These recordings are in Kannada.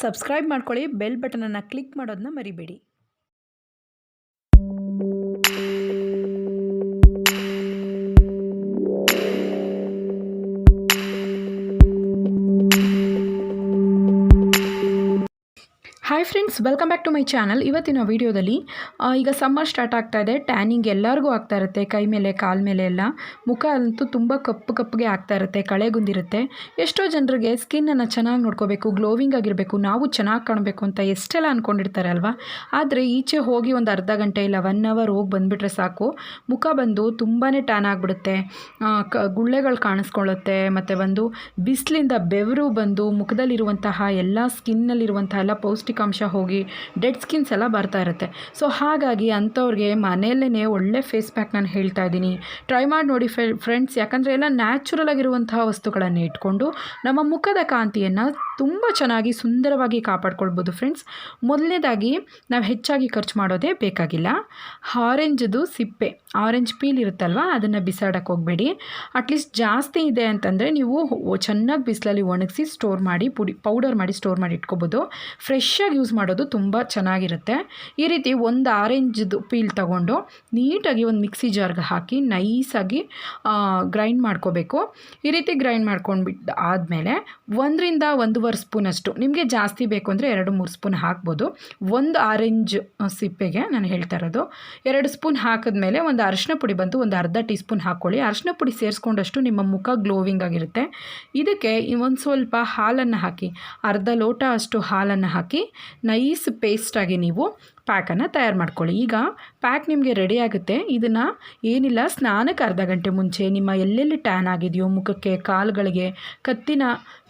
ಸಬ್ಸ್ಕ್ರೈಬ್ ಮಾಡ್ಕೊಳ್ಳಿ ಬೆಲ್ ಬಟನನ್ನು ಕ್ಲಿಕ್ ಮಾಡೋದನ್ನ ಮರಿಬೇಡಿ. Hi friends welcome back to my channel ಇವತ್ತಿನ ವೀಡಿಯೋದಲ್ಲಿ ಈಗ ಸಮ್ಮರ್ ಸ್ಟಾರ್ಟ್ ಆಗ್ತಾ ಇದೆ. ಟ್ಯಾನಿಂಗ್ ಎಲ್ಲರಿಗೂ ಆಗ್ತಾ ಇರುತ್ತೆ. ಕೈ ಮೇಲೆ, ಕಾಲ ಮೇಲೆ ಎಲ್ಲ. ಮುಖ ಅಂತೂ ತುಂಬ ಕಪ್ಪು ಕಪ್ಪಗೆ ಆಗ್ತಾ ಇರುತ್ತೆ. ಕಳೆಗುಂದಿರುತ್ತೆ ಎಷ್ಟೋ ಜನರಿಗೆ ಸ್ಕಿನ್ನನ್ನು ಚೆನ್ನಾಗಿ ನೋಡ್ಕೋಬೇಕು ಗ್ಲೋವಿಂಗ್ ಆಗಿರಬೇಕು, ನಾವು ಚೆನ್ನಾಗಿ ಕಾಣಬೇಕು ಅಂತ ಎಷ್ಟೆಲ್ಲ ಅಂದ್ಕೊಂಡಿರ್ತಾರೆ ಅಲ್ವಾ? ಆದರೆ ಈಚೆ ಹೋಗಿ ಒಂದು ಅರ್ಧ ಗಂಟೆ ಇಲ್ಲ ಒನ್ ಅವರ್ ಹೋಗಿ ಬಂದುಬಿಟ್ರೆ ಸಾಕು. ಮುಖ ಬಂದು ತುಂಬಾ ಟ್ಯಾನ್ ಆಗಿಬಿಡುತ್ತೆ. ಕ, ಗುಳ್ಳೆಗಳು ಕಾಣಿಸ್ಕೊಳ್ಳುತ್ತೆ. ಮತ್ತು ಬಂದು ಬಿಸಿಲಿಂದ ಬೆವರು ಬಂದು ಮುಖದಲ್ಲಿರುವಂತಹ ಎಲ್ಲ ಸ್ಕಿನ್ನಲ್ಲಿರುವಂತಹ ಎಲ್ಲ ಪೌಷ್ಟಿಕಾಂಶ ಹೋಗಿ ಡೆಡ್ ಸ್ಕಿನ್ಸ್ ಎಲ್ಲ ಬರ್ತಾ ಇರುತ್ತೆ. ಸೊ ಹಾಗಾಗಿ ಅಂಥವ್ರಿಗೆ ಮನೆಯಲ್ಲೇ ಒಳ್ಳೆ ಫೇಸ್ ಪ್ಯಾಕ್ ನಾನು ಹೇಳ್ತಾ ಇದ್ದೀನಿ. ಟ್ರೈ ಮಾಡಿ ನೋಡಿ ಫ್ರೆಂಡ್ಸ್, ಯಾಕಂದರೆ ಎಲ್ಲ ನ್ಯಾಚುರಲ್ ಆಗಿರುವಂತಹ ವಸ್ತುಗಳನ್ನು ಇಟ್ಕೊಂಡು ನಮ್ಮ ಮುಖದ ಕಾಂತಿಯನ್ನು ತುಂಬ ಚೆನ್ನಾಗಿ ಸುಂದರವಾಗಿ ಕಾಪಾಡ್ಕೊಳ್ಬೋದು ಫ್ರೆಂಡ್ಸ್. ಮೊದಲನೇದಾಗಿ ನಾವು ಹೆಚ್ಚಾಗಿ ಖರ್ಚು ಮಾಡೋದೇ ಬೇಕಾಗಿಲ್ಲ. ಆರೆಂಜ್ದು ಸಿಪ್ಪೆ, ಆರೆಂಜ್ ಪೀಲ್ ಇರುತ್ತಲ್ವ, ಅದನ್ನು ಬಿಸಾಡಕ್ಕೆ ಹೋಗಬೇಡಿ. ಅಟ್ಲೀಸ್ಟ್ ಜಾಸ್ತಿ ಇದೆ ಅಂತಂದರೆ ನೀವು ಚೆನ್ನಾಗಿ ಬಿಸಿಲಲ್ಲಿ ಒಣಗಿಸಿ ಸ್ಟೋರ್ ಮಾಡಿ ಪುಡಿ ಪೌಡರ್ ಮಾಡಿ ಸ್ಟೋರ್ ಮಾಡಿ ಇಟ್ಕೋಬೋದು. ಫ್ರೆಶ್ಶಾಗಿ ಯೂಸ್ ಮಾಡೋದು ತುಂಬ ಚೆನ್ನಾಗಿರುತ್ತೆ. ಈ ರೀತಿ ಒಂದು ಆರೆಂಜ್ದು ಪೀಲ್ ತಗೊಂಡು ನೀಟಾಗಿ ಒಂದು ಮಿಕ್ಸಿ ಜಾರ್ಗೆ ಹಾಕಿ ನೈಸಾಗಿ ಗ್ರೈಂಡ್ ಮಾಡ್ಕೋಬೇಕು. ಈ ರೀತಿ ಗ್ರೈಂಡ್ ಮಾಡ್ಕೊಂಡ್ಬಿಟ್ಟು ಆದಮೇಲೆ ಒಂದರಿಂದ ಒಂದೂವರೆ ಸ್ಪೂನಷ್ಟು, ನಿಮಗೆ ಜಾಸ್ತಿ ಬೇಕು ಅಂದರೆ ಎರಡು, ಮೂರು ಸ್ಪೂನ್ ಹಾಕ್ಬೋದು. ಒಂದು ಆರೆಂಜ್ ಸಿಪ್ಪೆಗೆ ನಾನು ಹೇಳ್ತಾ ಇರೋದು. ಎರಡು ಸ್ಪೂನ್ ಹಾಕಿದ್ಮೇಲೆ ಒಂದು ಅರಿಶಿನ ಪುಡಿ ಬಂತು, ಒಂದು ಅರ್ಧ ಟೀ ಸ್ಪೂನ್ ಹಾಕ್ಕೊಳ್ಳಿ. ಅರಿಶಿನ ಪುಡಿ ಸೇರಿಸ್ಕೊಂಡಷ್ಟು ನಿಮ್ಮ ಮುಖ ಗ್ಲೋವಿಂಗ್ ಆಗಿರುತ್ತೆ. ಇದಕ್ಕೆ ಒಂದು ಸ್ವಲ್ಪ ಹಾಲನ್ನು ಹಾಕಿ, ಅರ್ಧ ಲೋಟ ಅಷ್ಟು ಹಾಲನ್ನು ಹಾಕಿ ನೈಸ್ ಪೇಸ್ಟಾಗಿ ನೀವು ಪ್ಯಾಕನ್ನು ತಯಾರು ಮಾಡ್ಕೊಳ್ಳಿ. ಈಗ ಪ್ಯಾಕ್ ನಿಮಗೆ ರೆಡಿ ಆಗುತ್ತೆ. ಇದನ್ನು ಏನಿಲ್ಲ, ಸ್ನಾನಕ್ಕೆ ಅರ್ಧ ಗಂಟೆ ಮುಂಚೆ ನಿಮ್ಮ ಎಲ್ಲೆಲ್ಲಿ ಟ್ಯಾನ್ ಆಗಿದೆಯೋ, ಮುಖಕ್ಕೆ, ಕಾಲುಗಳಿಗೆ, ಕತ್ತಿನ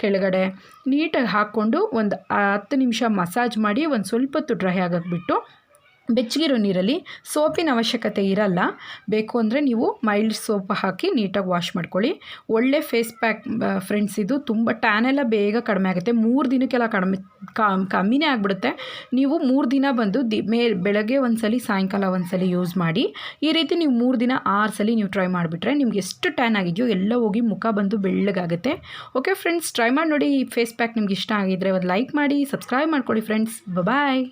ಕೆಳಗಡೆ ನೀಟಾಗಿ ಹಾಕ್ಕೊಂಡು ಒಂದು ಹತ್ತು ನಿಮಿಷ ಮಸಾಜ್ ಮಾಡಿ ಒಂದು ಸ್ವಲ್ಪ ಹೊತ್ತು ಡ್ರೈ ಆಗಕ್ಕೆ ಬಿಟ್ಟು ಬೆಚ್ಚಗಿರೋ ನೀರಲ್ಲಿ ಸೋಪಿನ ಅವಶ್ಯಕತೆ ಇರಲ್ಲ. ಬೇಕು ಅಂದರೆ ನೀವು ಮೈಲ್ಡ್ ಸೋಪ್ ಹಾಕಿ ನೀಟಾಗಿ ವಾಶ್ ಮಾಡ್ಕೊಳ್ಳಿ. ಒಳ್ಳೆ ಫೇಸ್ ಪ್ಯಾಕ್ ಫ್ರೆಂಡ್ಸ್, ಇದು ತುಂಬ ಟ್ಯಾನ್ ಎಲ್ಲ ಬೇಗ ಕಡಿಮೆ ಆಗುತ್ತೆ. ಮೂರು ದಿನಕ್ಕೆಲ್ಲ ಕಡಿಮೆ ಕಮ್ಮಿನೇ ಆಗಿಬಿಡುತ್ತೆ. ನೀವು ಮೂರು ದಿನ ಬಂದು ದಿ, ಮೇ, ಬೆಳಗ್ಗೆ ಒಂದ್ಸಲಿ, ಸಾಯಂಕಾಲ ಒಂದ್ಸಲಿ ಯೂಸ್ ಮಾಡಿ, ಈ ರೀತಿ ನೀವು ಮೂರು ದಿನ, ಆರು ಸಲ ನೀವು ಟ್ರೈ ಮಾಡಿಬಿಟ್ರೆ ನಿಮ್ಗೆ ಎಷ್ಟು ಟ್ಯಾನ್ ಆಗಿದೆಯೋ ಎಲ್ಲ ಹೋಗಿ ಮುಖ ಬಂದು ಬೆಳ್ಳಗಾಗುತ್ತೆ. ಓಕೆ ಫ್ರೆಂಡ್ಸ್ ಟ್ರೈ ಮಾಡಿ ನೋಡಿ ಈ ಫೇಸ್ ಪ್ಯಾಕ್ ನಿಮ್ಗೆ ಇಷ್ಟ ಆಗಿದ್ರೆ ಒಂದು ಲೈಕ್ ಮಾಡಿ ಸಬ್ಸ್ಕ್ರೈಬ್ ಮಾಡ್ಕೊಳ್ಳಿ ಫ್ರೆಂಡ್ಸ್ ಬಾಯ್